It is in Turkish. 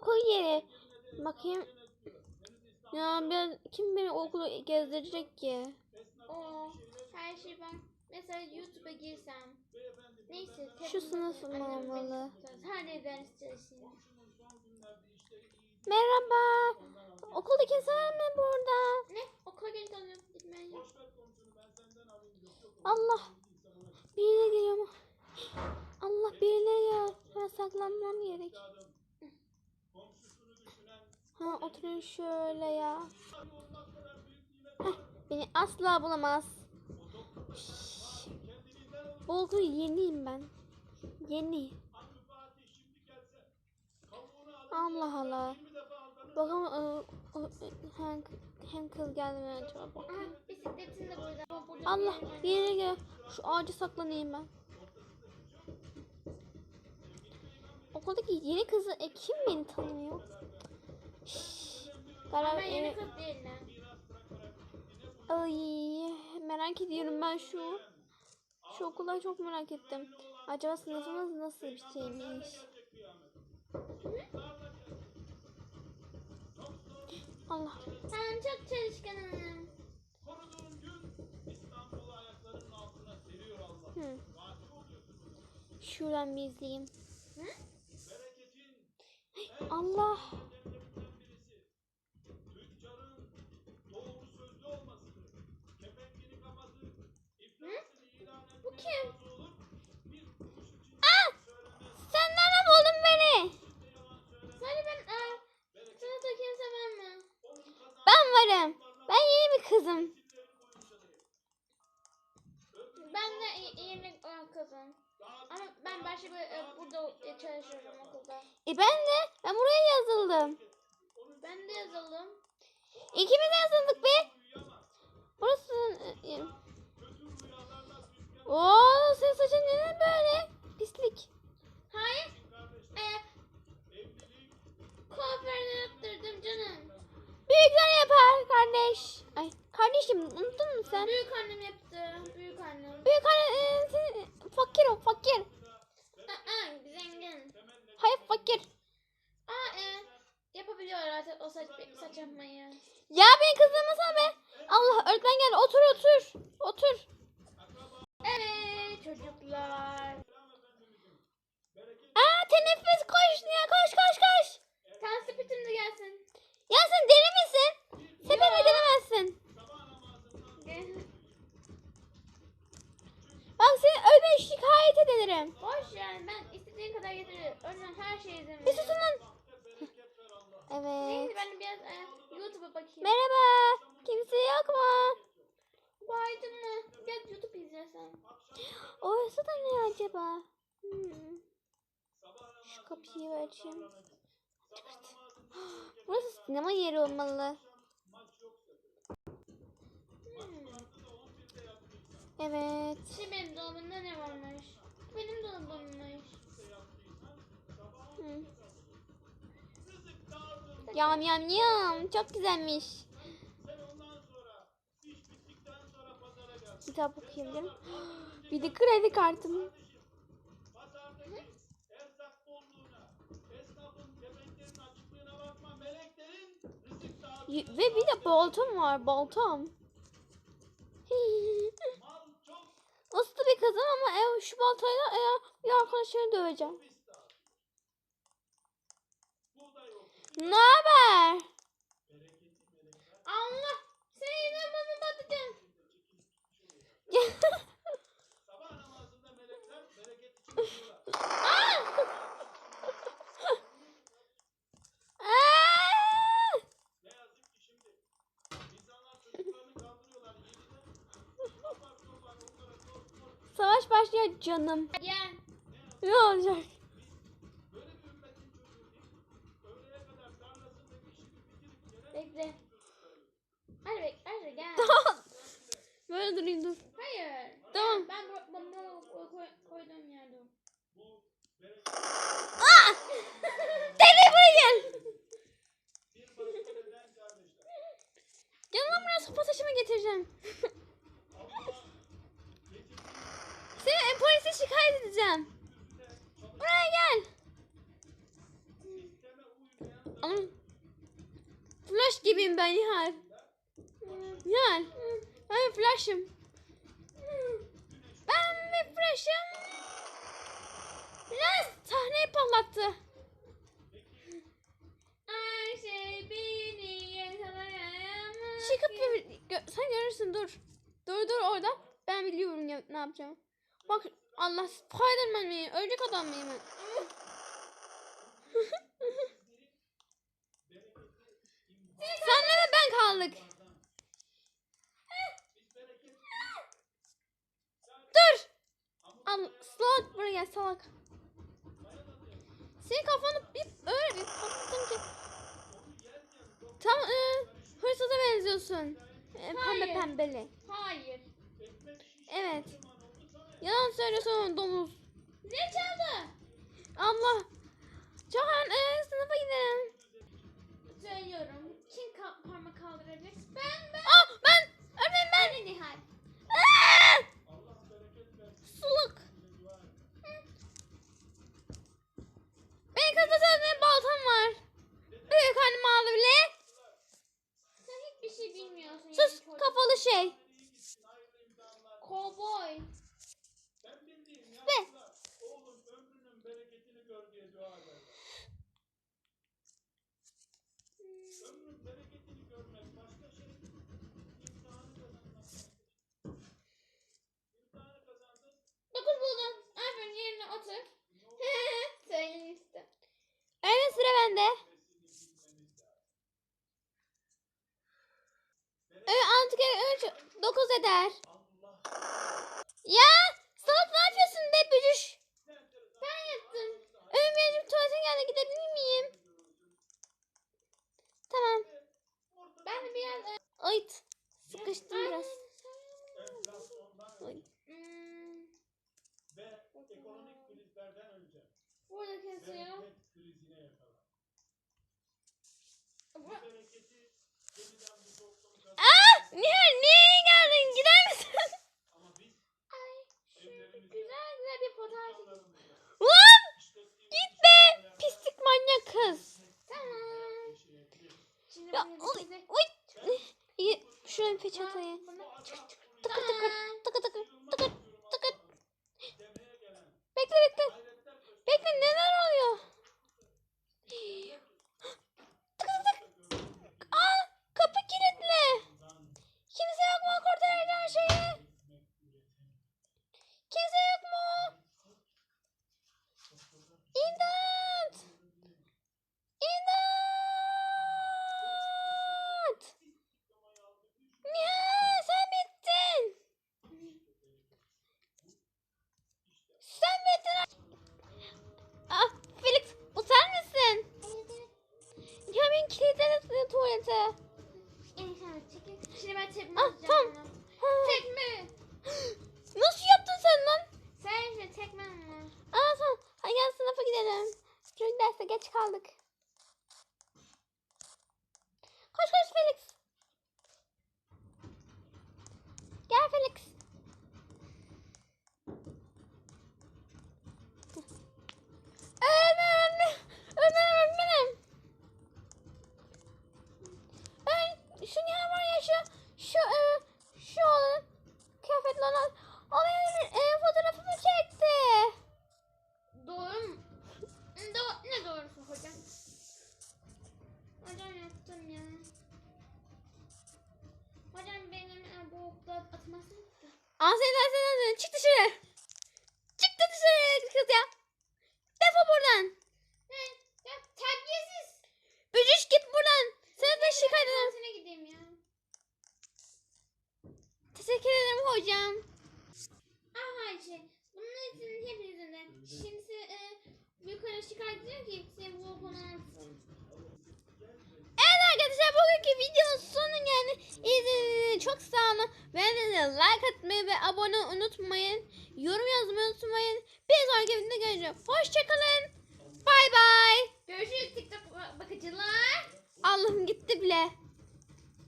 Koy yere. Bakayım. Ya ben kim beni okulu gezdirecek ki? Oo, her şey ben mesela YouTube'a girsem. Neyse. Şu sınıf mı olmalı? Her ders çalışayım. Merhaba. Okulda kimse var mı burada? Ne? Okula geç kalıyorum. Gitmeyin. Allah. Birileri geliyor mu? Allah birileri geliyor. Ben saklanmam gerek. Ha oturun şöyle ya. Heh, beni asla bulamaz. Şşş. Okul yeniyim ben. Yeni. Allah Allah. Bakalım ıı, ıı, Hank, Hankel geldi mi acaba? Bisikletin de burada. Allah bir yere gel. Şu ağaca saklanayım ben. Okuldaki yeni kızı e, kim beni tanımıyor? Karar Ben yeni kız değilim. Ay merak ediyorum ben şu şu okula çok merak ettim. Acaba sınıfımız nasıl bir şeymiş? Allah. Ben çok çalışkanım. Hı. Şuradan bir izleyeyim. Hı? Allah. Kızım. Ben de yeni olan kızım. Ama ben başka bir e, burada e, çalışıyorum okulda. E ben de. Ben buraya yazıldım. Ben de yazalım. İkimiz de yazıldık be. Burası... e, Oo, senin saçın neden böyle? Pislik. Hayır. E, kuaförde yaptırdım canım. Büyükler yapar kardeş. Ay kardeşim unuttun mu sen? Büyük annem yaptı. Büyük annem. Büyük anne e, sen, fakir o fakir. Aa, zengin. Hayır fakir. Aa, e, yapabiliyor artık o saç, saç yapmayı. Ya beni kızdırmasana be. Allah öğretmen geldi otur otur. Otur. Evet çocuklar. Aa teneffüs koş ya koş koş koş. Sen sepetim de gelsin. Ya sen deli misin? Sepet edemezsin. Gel. Bak seni öyle ederim. Boş yani ben istediğin kadar getiririm. Önden her şeyi izin Bir susun lan. Evet. Neyse ben biraz e, YouTube'a bakayım. Merhaba. Kimse yok mu? Baydın mı? Biraz YouTube izlesem. Orası da ne acaba? Hmm. Şu kapıyı açayım. Çıkart. Burası sinema yeri olmalı. Hmm. Evet. Şimdi benim dolabımda ne varmış? Benim dolabımmış. Hmm. Yam yam yam. Çok güzelmiş. Kitap okuyabilirim. Bir de kredi kartım. Ve bir de baltam var. Baltam. Uslu bir kızım ama ev şu baltayla e, bir arkadaşını döveceğim. Ne haber? Allah! Seni yine bana batacağım. Aa! Savaş başlıyor canım. Gel. Ne olacak? Bekle. Hadi bekle. Hadi gel. Böyle durayım dur. Hayır. Tamam. Ben bu, bu, bu koy, koyduğum yerde. Aa! Deli buraya gel. Gel lan buraya sopa taşımı getireceğim. Seni polise şikayet edeceğim. Buraya gel. flash gibiyim ben Nihal. Nihal. Ben bir flash'ım. Ben bir flash'ım. Lan sahneyi patlattı. Her şey. Çıkıp bir, sen görürsün dur. Dur dur orada. Ben biliyorum ya, ne yapacağım. Bak Allah Spiderman miyim? Ölecek adam mıyım ben? Senle ve ben kaldık. Dur. Al, salak buraya gel salak. Senin kafanı bir öyle bir patlattım ki. Tam e, hırsıza benziyorsun. E, pembe Hayır. pembeli. Hayır. Evet. Yalan söylüyorsun domuz. Ne çaldı? Allah. Cahan e, sınıfa gidelim. Söylüyorum. Kim ka- parmak kaldırabilir? Ben ben. Aa ben. Ben. Ben Nihal. Aa! Suluk. Benim kızda sadece baltam var. Büyük annem aldı bile. Sen hiçbir şey bilmiyorsun. Sus yani çocuk. kafalı şey. Kovboy. Ve Oğlum ömrünün bereketini gör diye dua eder. Ömrün bereketini görmek başka şey. İmtihanı kazanmak. İmtihanı kazandın. Dokuz buldum. Aferin yerine otur. Söylemiştim. öyle sıra bende. Evet 6 kere 3 9 eder. Ya salak ne yapıyorsun be bücüş? Ben yaptım. Ömür benim tuvalete geldi gidebilir miyim? Tamam. Ben biraz... Ayt. Sıkıştım biraz. Enflasyondan Ay. Hmm, ve ekonomik krizlerden önce burada kesiyor. krizine yakalan. Bu! Nihal niye Peçeteye. Bunu- Tıkır tıkır tıkır tıkır tıkır tıkır. Bekle bekle. Bekle neler oluyor? Tıkır tıkır. Aa kapı kilitli. Kimse yok mu kurtaracak şeyi? Kimse yok mu? İmdat! İmdat! Nihal sen bittin. Sen bittin. Ah Felix bu sen misin? Ya ben çekil. Şimdi ben tepme Ah tamam. Tekme. Nasıl yaptın sen lan? Sen şimdi tekme ama. Aa tamam. Hadi gel sınıfa gidelim. Çünkü derste geç kaldık. Koş koş Felix. Gel Felix. Öğretmenim. Öğretmenim öğretmenim. Ben şu ne var ya şu şu e, şu olan kıyafetli olan o benim e, fotoğrafımı çekti. Doğru mu? Do ne doğrusu hocam? Hocam yaptım ya. Hocam benim e, bu okula atmasın da. Aslen sen çık dışarı. Çık da dışarı kız ya. Defol buradan. Ne? Ya terbiyesiz. Bücüş git buradan. Seni de şikayet ederim. Kantine gideyim ya. Teşekkür ederim hocam. Ah Ayşe. Bunun için hepinizin Şimdi e, yukarı şikayet ediyor ki seni bu okula atsın. Evet arkadaşlar bugünkü videonun sonu yani izlediğiniz çok sağ olun. Beğendiyseniz like atmayı ve abone unutmayın. Yorum yazmayı unutmayın. Bir sonraki videoda görüşürüz. Hoşçakalın. Bay bay. Görüşürüz TikTok bakıcılar. Allah'ım gitti bile.